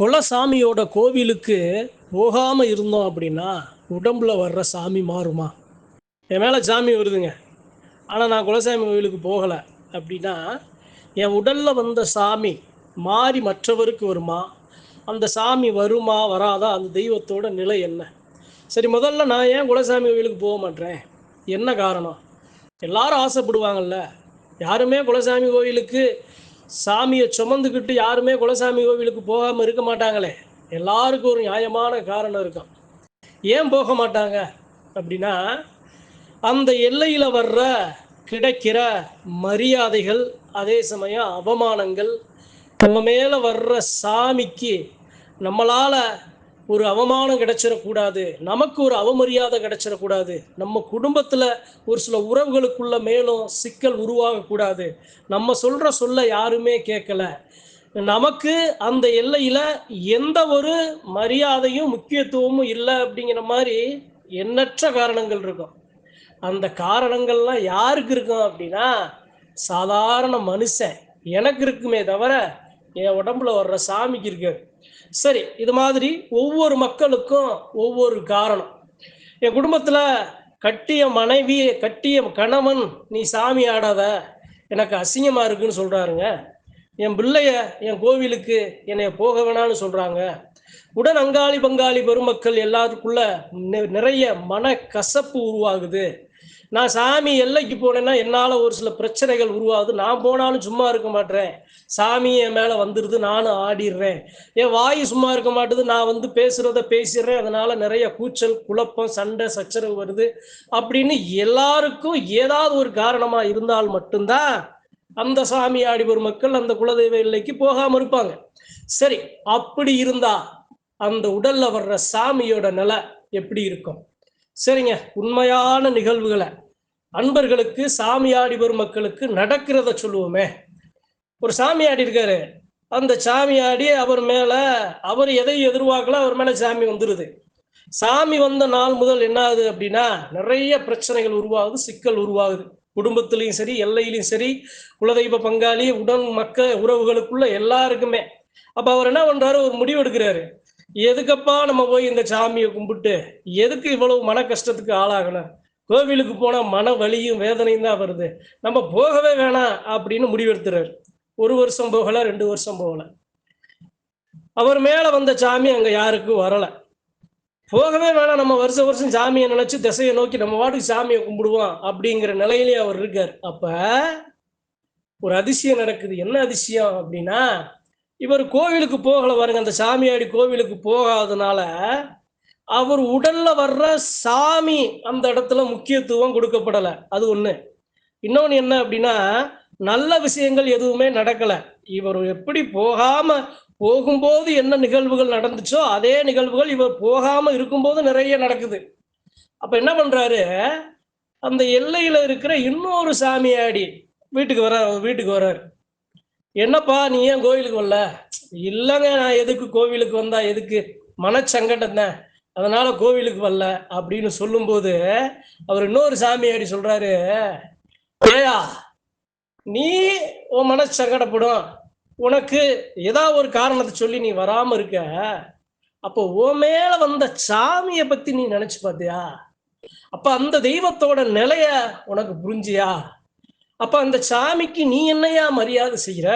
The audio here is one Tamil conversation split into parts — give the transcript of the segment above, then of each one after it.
குலசாமியோட கோவிலுக்கு போகாமல் இருந்தோம் அப்படின்னா உடம்புல வர்ற சாமி மாறுமா? என் மேலே சாமி வருதுங்க. ஆனால் நான் குலசாமி கோவிலுக்கு போகலை அப்படின்னா என் உடலில் வந்த சாமி மாறி மற்றவருக்கு வருமா? அந்த சாமி வருமா வராதா? அந்த தெய்வத்தோட நிலை என்ன? சரி முதல்ல நான் ஏன் குலசாமி கோவிலுக்கு போக மாட்டேன்? என்ன காரணம்? எல்லாரும் ஆசைப்படுவாங்கல்ல. யாருமே குலசாமி கோவிலுக்கு சாமியை சுமந்துக்கிட்டு யாருமே குலசாமி கோவிலுக்கு போகாமல் இருக்க மாட்டாங்களே. எல்லாருக்கும் ஒரு நியாயமான காரணம் இருக்கும். ஏன் போக மாட்டாங்க? அப்படின்னா அந்த எல்லையில் வர்ற கிடைக்கிற மரியாதைகள் அதே சமயம் அவமானங்கள் நம்ம மேலே வர்ற சாமிக்கு நம்மளால் ஒரு அவமானம் கிடைச்சிடக்கூடாது. நமக்கு ஒரு அவமரியாதை கிடைச்சிடக்கூடாது. நம்ம குடும்பத்தில் ஒரு சில உறவுகளுக்குள்ள மேலும் சிக்கல் உருவாகக்கூடாது. நம்ம சொல்கிற சொல்ல யாருமே கேட்கல நமக்கு அந்த எல்லையில் எந்த ஒரு மரியாதையும் முக்கியத்துவமும் இல்லை அப்படிங்கிற மாதிரி எண்ணற்ற காரணங்கள் இருக்கும். அந்த காரணங்கள்லாம் யாருக்கு இருக்கும் அப்படின்னா சாதாரண மனுஷன் எனக்கு இருக்குமே தவிர என் உடம்புல வர்ற சாமிக்கு இருக்காது. சரி இது மாதிரி ஒவ்வொரு மக்களுக்கும் ஒவ்வொரு காரணம். என் குடும்பத்தில் கட்டிய மனைவி கட்டிய கணவன் நீ சாமி ஆடாத எனக்கு அசிங்கமாக இருக்குன்னு சொல்கிறாருங்க என் பிள்ளைய என் கோவிலுக்கு என்னை போக வேணாம்னு சொல்கிறாங்க உடன் அங்காளி பங்காளி பெருமக்கள் எல்லாத்துக்குள்ள நிறைய மன கசப்பு உருவாகுது. நான் சாமி எல்லைக்கு போனேன்னா என்னால் ஒரு சில பிரச்சனைகள் உருவாகுது. நான் போனாலும் சும்மா இருக்க மாட்டேறேன் சாமி என் மேலே வந்துடுது நானும் ஆடிடுறேன். என் வாய் சும்மா இருக்க மாட்டுது நான் வந்து பேசுகிறத பேசிடுறேன். அதனால நிறைய கூச்சல் குழப்பம் சண்டை சச்சரவு வருது. அப்படின்னு எல்லாருக்கும் ஏதாவது ஒரு காரணமாக இருந்தால் மட்டும்தான் அந்த சாமி ஆடி வரும் மக்கள் அந்த குலதெய்வ எல்லைக்கு போகாமல் இருப்பாங்க. சரி அப்படி இருந்தா அந்த உடல்ல வர்ற சாமியோட நிலை எப்படி இருக்கும்? சரிங்க உண்மையான நிகழ்வுகளை. அன்பர்களுக்கு சாமியாடி வரும் மக்களுக்கு நடக்கிறத சொல்லுவோமே. ஒரு சாமியாடி இருக்காரு. அந்த சாமியாடி அவர் மேல அவர் எதை எதிர்பார்க்கல அவர் மேல சாமி வந்துருது. சாமி வந்த நாள் முதல் என்ன ஆகுது அப்படின்னா நிறைய பிரச்சனைகள் உருவாகுது சிக்கல் உருவாகுது. குடும்பத்திலையும் சரி எல்லையிலையும் சரி குலதெய்வ பங்காளி உடன் மக்க உறவுகளுக்குள்ள எல்லாருக்குமே. அப்ப அவர் என்ன பண்றாரு? ஒரு முடிவு எடுக்கிறாரு எதுக்கப்பா நம்ம போய் இந்த சாமியை கும்பிட்டு எதுக்கு இவ்வளவு மன கஷ்டத்துக்கு ஆளாகணும்? கோவிலுக்கு போனால் மன வலியும் வேதனையும் தான் வருது. நம்ம போகவே வேணாம் அப்படின்னு முடிவெடுத்துறாரு. ஒரு வருஷம் போகல ரெண்டு வருஷம் போகல. அவர் மேல வந்த சாமி அங்க யாருக்கும் வரலை. போகவே வேணாம் நம்ம வருஷம் வருஷம் சாமியை நினைச்சு திசையை நோக்கி நம்ம வாட்டுக்கு சாமியை கும்பிடுவோம் அப்படிங்கிற நிலையிலேயே அவர் இருக்கார். அப்ப ஒரு அதிசயம் நடக்குது. என்ன அதிசயம் அப்படின்னா இவர் கோவிலுக்கு போகல பாருங்க அந்த சாமியாடி கோவிலுக்கு போகாதனால அவர் உடல்ல வர்ற சாமி அந்த இடத்துல முக்கியத்துவம் கொடுக்கப்படல. அது ஒண்ணு. இன்னொன்னு என்ன அப்படின்னா நல்ல விஷயங்கள் எதுவுமே நடக்கல. இவர் எப்படி போகாம போகும்போது என்ன நிகழ்வுகள் நடந்துச்சோ அதே நிகழ்வுகள் இவர் போகாம இருக்கும்போது நிறைய நடக்குது. அப்ப என்ன பண்றாரு? அந்த எல்லையில இருக்கிற இன்னொரு சாமியாடி வீட்டுக்கு வர வீட்டுக்கு வர்றாரு. என்னப்பா நீ ஏன் கோவிலுக்கு வரல? இல்லைங்க நான் எதுக்கு கோவிலுக்கு வந்தா எதுக்கு? மனச்சங்கடம் தான் அதனால கோவிலுக்கு வரல அப்படின்னு சொல்லும்போது அவர் இன்னொரு சாமியாடி சொல்றாரு ஏயா நீ உன் மனச்சங்கடப்படும் உனக்கு ஏதாவது ஒரு காரணத்தை சொல்லி நீ வராம இருக்க. அப்போ உன் மேல வந்த சாமியை பத்தி நீ நினைச்சு பார்த்தியா? அப்ப அந்த தெய்வத்தோட நிலைய உனக்கு புரிஞ்சியா? அப்ப அந்த சாமிக்கு நீ என்னையா மரியாதை செய்கிற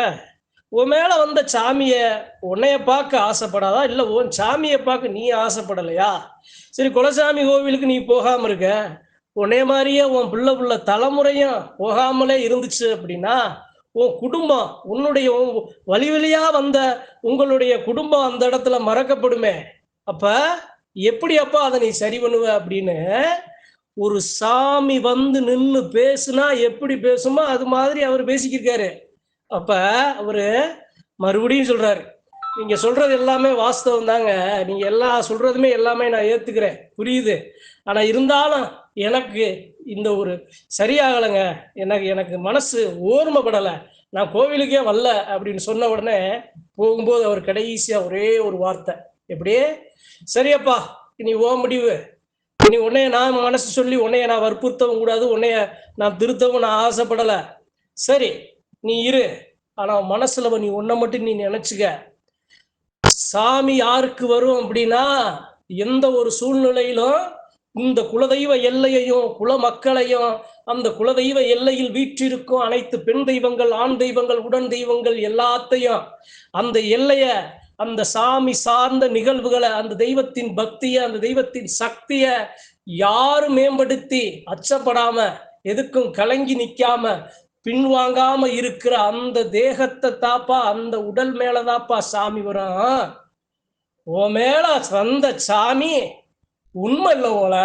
உன் மேல வந்த சாமிய உன்னைய பார்க்க ஆசைப்படாதா? இல்ல உன் சாமியை பார்க்க நீ ஆசைப்படலையா? சரி குலசாமி கோவிலுக்கு நீ போகாம இருக்க. உன்னைய மாதிரியே உன் பிள்ளை புள்ள தலைமுறையும் போகாமலே இருந்துச்சு அப்படின்னா உன் குடும்பம் உன்னுடைய உன் வழி வழியா வந்த உங்களுடைய குடும்பம் அந்த இடத்துல மறக்கப்படுமே. அப்ப எப்படி அப்பா அதை நீ சரி பண்ணுவ அப்படின்னு ஒரு சாமி வந்து நின்று பேசுனா எப்படி பேசுமோ அது மாதிரி அவர் பேசிக்கிருக்காரு. அப்ப அவரு மறுபடியும் சொல்றாரு நீங்க சொல்றது எல்லாமே வாஸ்தவம் தாங்க. நீங்க எல்லா சொல்றதுமே எல்லாமே நான் ஏத்துக்கிறேன். புரியுது? ஆனா இருந்தாலும் எனக்கு இந்த ஒரு சரியாகலைங்க. எனக்கு எனக்கு மனசு ஓர்மைப்படலை. நான் கோவிலுக்கே வரல. அப்படின்னு சொன்ன உடனே போகும்போது அவர் கடைசியா ஒரே ஒரு வார்த்தை எப்படியே? சரியப்பா இனி ஓ முடிவு. இனி உன்னைய நான் மனசு சொல்லி உன்னைய நான் வற்புறுத்தவும் கூடாது உன்னைய நான் திருத்தவும் நான் ஆசைப்படலை. சரி நீ இரு. ஆனா மனசுல நீ உன்னை மட்டும் நீ நினைச்சுக்க. சாமி யாருக்கு வரும் அப்படின்னா எந்த ஒரு சூழ்நிலையிலும் இந்த குலதெய்வ எல்லையையும் குல மக்களையும் அந்த குலதெய்வ எல்லையில் வீற்றிருக்கும் அனைத்து பெண் தெய்வங்கள் ஆண் தெய்வங்கள் உடன் தெய்வங்கள் எல்லாத்தையும் அந்த எல்லைய அந்த சாமி சார்ந்த நிகழ்வுகளை அந்த தெய்வத்தின் பக்திய அந்த தெய்வத்தின் சக்திய யாரும் மேம்படுத்தி அச்சப்படாம எதுக்கும் கலங்கி நிக்காம பின்வாங்காம இருக்கிற அந்த தேகத்தை தாப்பா அந்த உடல் மேலதாப்பா சாமி வரும். உன் மேல வந்த சாமி உண்மை இல்லை ஓல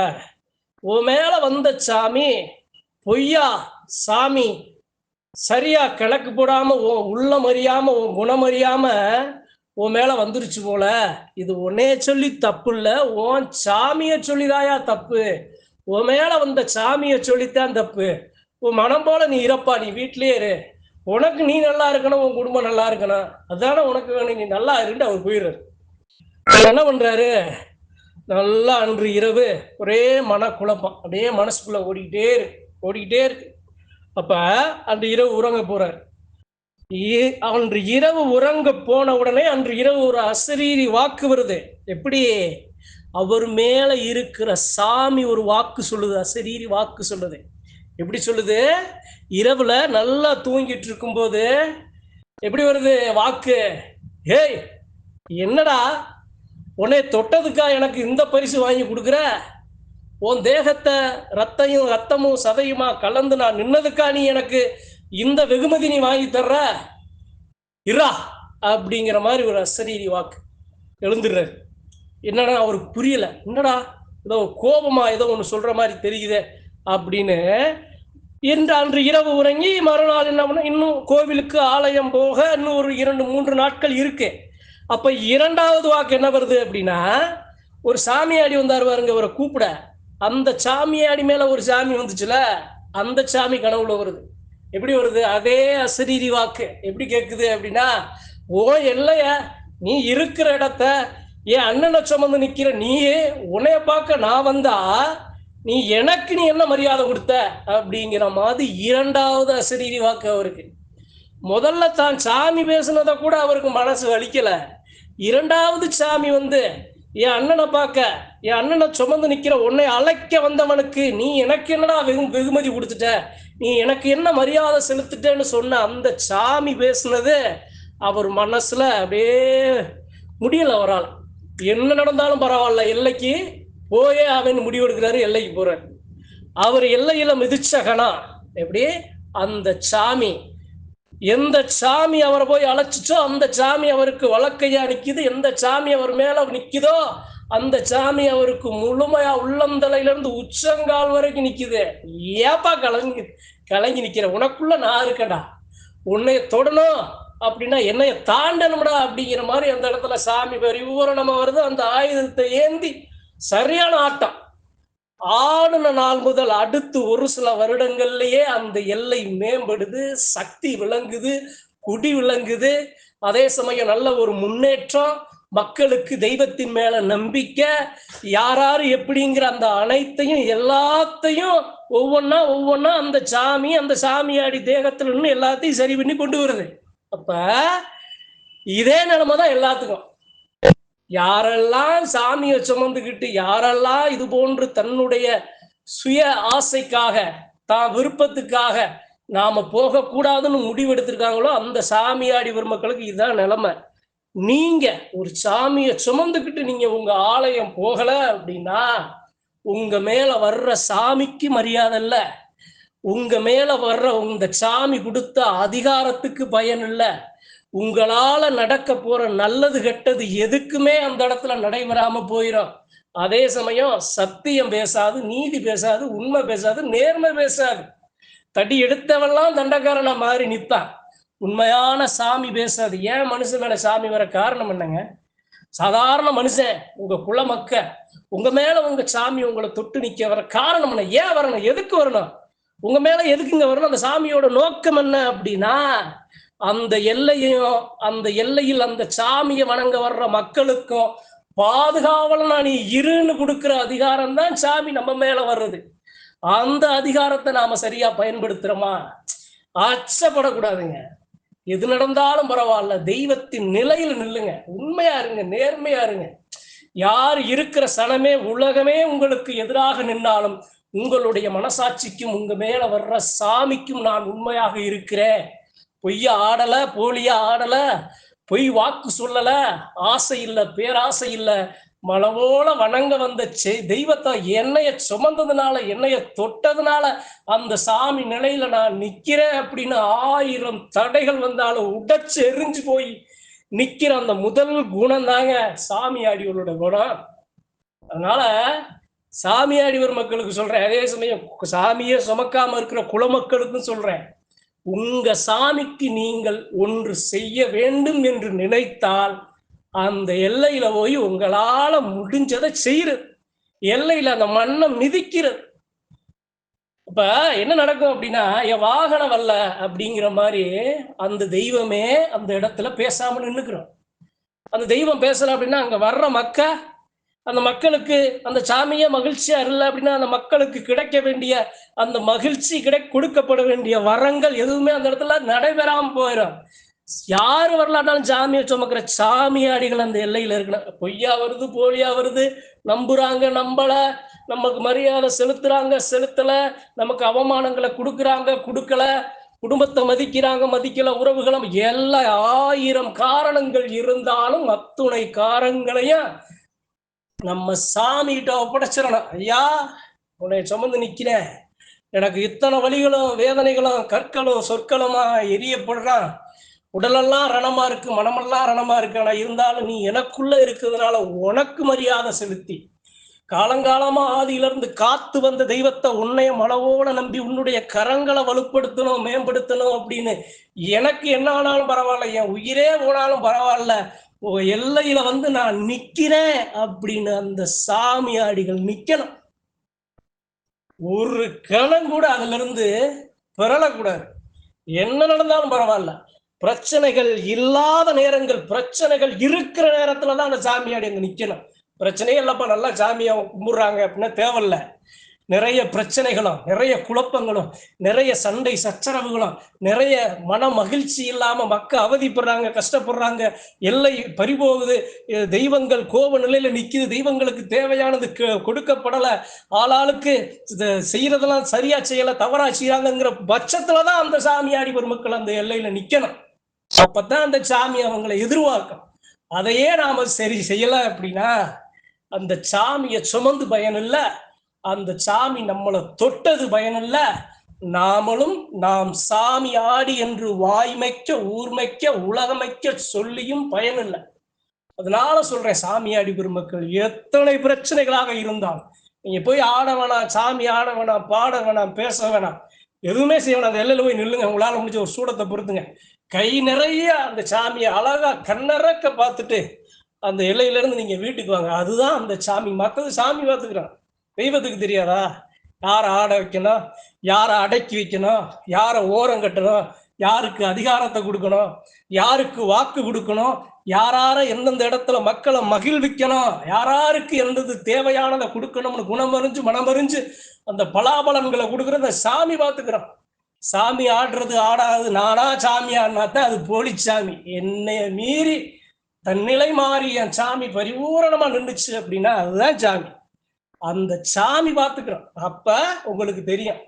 உன் மேல வந்த சாமி பொய்யா சாமி சரியா கிழக்கு போடாம உன் உள்ளம் அறியாம உன் குணம் அறியாம உன் மேல வந்துருச்சு போல. இது உன்னைய சொல்லி தப்பு இல்ல உன் சாமிய சொல்லிதாயா தப்பு? உன் மேல வந்த சாமிய சொல்லித்தான் தப்பு. உன் மனம் போல நீ இறப்பா. நீ வீட்லயே இரு. உனக்கு நீ நல்லா இருக்கணும் உன் குடும்பம் நல்லா இருக்கணும். அதானே உனக்கு வேணும். நீ நல்லா இருண்டு அவர் போயிடுறாரு. என்ன பண்றாரு? நல்லா அன்று இரவு ஒரே மனக்குழப்பம். அப்படியே மனசுக்குள்ள ஓடிக்கிட்டே இருக்கு. ஓடிக்கிட்டே இருக்கு. அப்ப அந்த இரவு உறங்க போறாரு. அன்று இரவு உறங்க போன உடனே அன்று இரவு ஒரு அசரீரி வாக்கு வருது. எப்படி? அவர் மேல இருக்கிற சாமி ஒரு வாக்கு சொல்லுது அசரீரி வாக்கு சொல்லுது. எப்படி சொல்லுது? இரவுல நல்லா தூங்கிட்டு இருக்கும்போது எப்படி வருது வாக்கு? ஏய் என்னடா? உன்னை தொட்டதுக்கா எனக்கு இந்த பரிசு வாங்கி கொடுக்குற? உன் தேகத்தை ரத்தையும் ரத்தமும் சதையுமா கலந்து நான் நின்னதுக்கா நீ எனக்கு இந்த வெகுமதி நீ வாங்கி தர்ற? இரா அப்படிங்கிற மாதிரி ஒரு அசரீரி வாக்கு எழுந்துடுறாரு. என்னடா அவருக்கு புரியல. என்னடா ஏதோ கோபமா ஏதோ ஒன்று சொல்ற மாதிரி தெரியுதே அப்படின்னு இன்று அன்று இரவு உறங்கி மறுநாள் என்ன பண்ண இன்னும் கோவிலுக்கு ஆலயம் போக இன்னும் ஒரு இரண்டு மூன்று நாட்கள் இருக்கு. அப்ப இரண்டாவது வாக்கு என்ன வருது அப்படின்னா ஒரு சாமியாடி வந்தார் பாருங்க அவரை கூப்பிட. அந்த சாமியாடி மேல ஒரு சாமி வந்துச்சுல அந்த சாமி கனவுல வருது. எப்படி வருது? அதே அசரீரி வாக்கு. எப்படி கேக்குது அப்படின்னா ஓ இல்லைய நீ இருக்கிற இடத்த என் அண்ணனை சுமந்து நிக்கிற நீ உன்னைய பார்க்க நான் வந்தா நீ எனக்கு நீ என்ன மரியாதை கொடுத்த? அப்படிங்கிற மாதிரி இரண்டாவது அசரீரி வாக்கு அவருக்கு. முதல்ல தான் சாமி பேசுனதை கூட அவருக்கு மனசு வலிக்கல. இரண்டாவது சாமி வந்து என் அண்ணனை பார்க்க என் அண்ணனை சுமந்து நிக்கிற உன்னை அழைக்க வந்தவனுக்கு நீ எனக்கு என்னடா வெகு வெகுமதி கொடுத்துட்ட? நீ எனக்கு என்ன மரியாதை செலுத்திட்டேன்னு சொன்ன அந்த சாமி பேசுனது அவர் மனசுல அப்படியே முடியல அவரால். என்ன நடந்தாலும் பரவாயில்ல எல்லைக்கு போயே அவன் முடிவெடுக்கிறாரு எல்லைக்கு போறாரு. அவர் எல்லையில மிதிச்ச கணா எப்படி? அந்த சாமி. எந்த சாமி அவரை போய் அழைச்சிச்சோ அந்த சாமி அவருக்கு வழக்கையா நிக்குது. எந்த சாமி அவர் மேல நிக்குதோ அந்த சாமி அவருக்கு முழுமையா உள்ளந்தலையிலிருந்து உச்சங்கால் வரைக்கும் நிக்குது. ஏப்பா கலங்கி கலங்கி நிக்கிற? உனக்குள்ள நான் இருக்கடா உன்னைய தொடணும் அப்படின்னா என்னைய தாண்டணும்டா அப்படிங்கிற மாதிரி அந்த இடத்துல சாமி பரிபூரணமா வருது. அந்த ஆயுதத்தை ஏந்தி சரியான ஆட்டம். ஆடின நாள் முதல் அடுத்து ஒரு சில வருடங்கள்லயே அந்த எல்லை மேம்படுது சக்தி விளங்குது குடி விளங்குது. அதே சமயம் நல்ல ஒரு முன்னேற்றம் மக்களுக்கு தெய்வத்தின் மேல நம்பிக்கை யாராரு எப்படிங்கிற அந்த அனைத்தையும் எல்லாத்தையும் ஒவ்வொன்னா ஒவ்வொன்னா அந்த சாமி அந்த சாமியாடி தேகத்துல நின்னு எல்லாத்தையும் சரி பண்ணி கொண்டு வருது. அப்ப இதே நிலைமை தான் எல்லாத்துக்கும். யாரெல்லாம் சாமியை சுமந்துக்கிட்டு யாரெல்லாம் இது போன்று தன்னுடைய சுய ஆசைக்காக தான் விருப்பத்துக்காக நாம போகக்கூடாதுன்னு முடிவெடுத்திருக்காங்களோ அந்த சாமியாடி பெருமக்களுக்கு இதுதான் நிலைமை. நீங்க ஒரு சாமியை சுமந்துக்கிட்டு நீங்க உங்க ஆலயம் போகல அப்படின்னா உங்க மேல வர்ற சாமிக்கு மரியாதை இல்ல. உங்க மேல வர்ற இந்த சாமி கொடுத்த அதிகாரத்துக்கு பயன் இல்ல. உங்களால நடக்க போற நல்லது கெட்டது எதுக்குமே அந்த இடத்துல நடைபெறாம போயிடும் அதே சமயம் சத்தியம் பேசாது நீதி பேசாது உண்மை பேசாது நேர்மை பேசாது. தடி எடுத்தவெல்லாம் தண்டக்காரனா மாறி நிற்பான் உண்மையான சாமி பேசாது ஏன் மனுஷன் மேல சாமி வர காரணம் என்னங்க? சாதாரண மனுஷன் உங்க குல மக்க உங்க மேல உங்க சாமி உங்களை தொட்டு நிக்க வர காரணம் என்ன? ஏன் வரணும்? எதுக்கு வரணும்? உங்க மேல எதுக்குங்க வரணும்? அந்த சாமியோட நோக்கம் என்ன அப்படின்னா அந்த எல்லையும் அந்த எல்லையில் அந்த சாமியை வணங்க வர்ற மக்களுக்கும் பாதுகாவலனா நீ இருன்னு கொடுக்குற அதிகாரம் தான் சாமி நம்ம மேல வர்றது. அந்த அதிகாரத்தை நாம சரியா பயன்படுத்துறோமா? அச்சப்படக்கூடாதுங்க. எது நடந்தாலும் பரவாயில்ல. தெய்வத்தின் நிலையில நில்லுங்க. உண்மையா இருங்க நேர்மையா இருங்க. யார் இருக்கிற சனமே உலகமே உங்களுக்கு எதிராக நின்றாலும் உங்களுடைய மனசாட்சிக்கும் உங்க மேல வர்ற சாமிக்கும் நான் உண்மையாக இருக்கிறேன். பொய்யா ஆடல போலியா ஆடல பொய் வாக்கு சொல்லல ஆசை இல்ல பேராசை இல்ல மனவோல வணங்க வந்த தெய்வத்தை என்னைய சுமந்ததுனால என்னைய தொட்டதுனால அந்த சாமி நிலையில நான் நிக்கிறேன் அப்படின்னு ஆயிரம் தடைகள் வந்தாலும் உடைச்சு எரிஞ்சு போய் நிக்கிற அந்த முதல் குணம் தாங்க சாமியாடிகளோட குணம். அதனால சாமியாடிவர் மக்களுக்கு சொல்றேன். அதே சமயம் சாமியே சுமக்காம இருக்கிற குலமக்களுக்கும் சொல்றேன். உங்க சாமிக்கு நீங்கள் ஒன்று செய்ய வேண்டும் என்று நினைத்தால் அந்த எல்லையில போய் உங்களால முடிஞ்சதை செய்யறது. எல்லையில அந்த மண்ணை மிதிக்கிறது. இப்ப என்ன நடக்கும் அப்படின்னா என் வாகனம் வல்ல அப்படிங்கிற மாதிரி அந்த தெய்வமே அந்த இடத்துல பேசாம நின்னுக்கிறோம். அந்த தெய்வம் பேசல அப்படின்னா அங்க வர்ற மக்க அந்த மக்களுக்கு அந்த சாமியே மகிழ்ச்சியா இல்லை அப்படின்னா அந்த மக்களுக்கு கிடைக்க வேண்டிய அந்த மகிழ்ச்சி கிடை கொடுக்கப்பட வேண்டிய வரங்கள் எதுவுமே அந்த இடத்துல நடைபெறாம போயிடும் யார் வரலாட்டாலும் சாமியை சுமக்கிற சாமியாடிகள் அந்த எல்லையில இருக்கணும். பொய்யா வருது போலியா வருது நம்புறாங்க நம்பல நமக்கு மரியாதை செலுத்துறாங்க செலுத்தல நமக்கு அவமானங்களை கொடுக்குறாங்க கொடுக்கல குடும்பத்தை மதிக்கிறாங்க மதிக்கல உறவுகளும் எல்லா ஆயிரம் காரணங்கள் இருந்தாலும் அத்துணை காரங்களையும் நம்ம சாமிகிட்ட ஒப்படைச்சிடணும். ஐயா உன்னை சுமந்து நிக்கிறேன். எனக்கு இத்தனை வழிகளும் வேதனைகளும் கற்களும் சொற்களுமா எரியப்படுறான். உடலெல்லாம் ரணமா இருக்கு மனமெல்லாம் ரணமா இருக்கு. ஆனா இருந்தாலும் நீ எனக்குள்ள இருக்கிறதுனால உனக்கு மரியாதை செலுத்தி காலங்காலமா ஆதியிலிருந்து காத்து வந்த தெய்வத்தை உன்னைய மனவோட நம்பி உன்னுடைய கரங்களை வலுப்படுத்தணும் மேம்படுத்தணும் அப்படின்னு எனக்கு என்ன ஆனாலும் பரவாயில்ல என் உயிரே போனாலும் பரவாயில்ல. எல்லையில வந்து நான் நிக்கிறேன் அப்படின்னு அந்த சாமியாடிகள் நிக்கணும். ஒரு கணம் கூட அதுல இருந்து பெறலக்கூடாது என்ன நடந்தாலும் பரவாயில்ல. பிரச்சனைகள் இல்லாத நேரங்கள் பிரச்சனைகள் இருக்கிற நேரத்துல தான் அந்த சாமியாடி அங்க நிக்கணும். பிரச்சனையே இல்லப்பா நல்லா சாமியா கும்பிடுறாங்க அப்படின்னா தேவையில்ல. நிறைய பிரச்சனைகளும் நிறைய குழப்பங்களும் நிறைய சண்டை சச்சரவுகளும் நிறைய மன மகிழ்ச்சி இல்லாம மக்கள் அவதிப்படுறாங்க கஷ்டப்படுறாங்க. எல்லை பறிபோகுது. தெய்வங்கள் கோப நிலையில நிக்குது. தெய்வங்களுக்கு தேவையானது க- ஆளாளுக்கு செய்கிறதெல்லாம் செய்யறதெல்லாம் சரியா செய்யல தவறா பட்சத்தில் பட்சத்துலதான் அந்த சாமியாடி பெருமக்கள் அந்த எல்லையில நிக்கணும். அப்பதான் அந்த சாமி அவங்களை எதிர்பார்க்கும். அதையே நாம சரி செய்யல அப்படின்னா அந்த சாமியை சுமந்து பயன் அந்த சாமி நம்மளை தொட்டது பயன் நாமளும் நாம் சாமி ஆடி என்று வாய்மைக்க ஊர்மைக்க உலகமைக்க சொல்லியும் பயன் அதனால சொல்றேன் சாமியாடி பெருமக்கள் எத்தனை பிரச்சனைகளாக இருந்தாலும் நீங்க போய் ஆட வேணாம் சாமி ஆட வேணாம் பாட வேணாம் பேச வேணாம் எதுவுமே செய்ய வேணாம் அந்த எல்லையில் போய் நில்லுங்க உங்களால முடிஞ்ச ஒரு சூடத்தை பொறுத்துங்க. கை நிறைய அந்த சாமியை அழகா கண்ணறக்க பார்த்துட்டு அந்த எல்லையில இருந்து நீங்க வீட்டுக்கு வாங்க. அதுதான் அந்த சாமி. மற்றது சாமி பார்த்துக்கிறான். தெய்வத்துக்கு தெரியாதா? யாரை ஆட வைக்கணும்? யாரை அடக்கி வைக்கணும்? யாரை ஓரம் கட்டணும்? யாருக்கு அதிகாரத்தை கொடுக்கணும்? யாருக்கு வாக்கு கொடுக்கணும்? யாரார எந்தெந்த இடத்துல மக்களை மகிழ்விக்கணும்? யாராருக்கு எந்தது தேவையானதை கொடுக்கணும்னு குணமறிஞ்சு மனமறிஞ்சு அந்த பலாபலன்களை அந்த சாமி பார்த்துக்கிறான். சாமி ஆடுறது ஆடாது நானா சாமி ஆடினா தான் அது போலி சாமி என்னைய மீறி தன்னிலை மாறி என் சாமி பரிபூரணமா நின்றுச்சு அப்படின்னா அதுதான் சாமி. அந்த சாமி பார்த்துக்கிறோம். அப்ப உங்களுக்கு தெரியும்.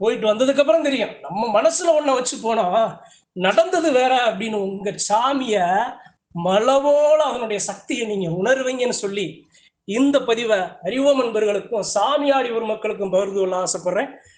போயிட்டு வந்ததுக்கு அப்புறம் தெரியும். நம்ம மனசுல ஒன்ன வச்சு போனோம் நடந்தது வேற அப்படின்னு உங்க சாமிய மலவோல அதனுடைய சக்தியை நீங்க உணர்வீங்கன்னு சொல்லி இந்த பதிவை அறிவோம் என்பவர்களுக்கும் சாமியாடி ஒரு மக்களுக்கும் பகிர்ந்து கொள்ள ஆசைப்படுறேன்.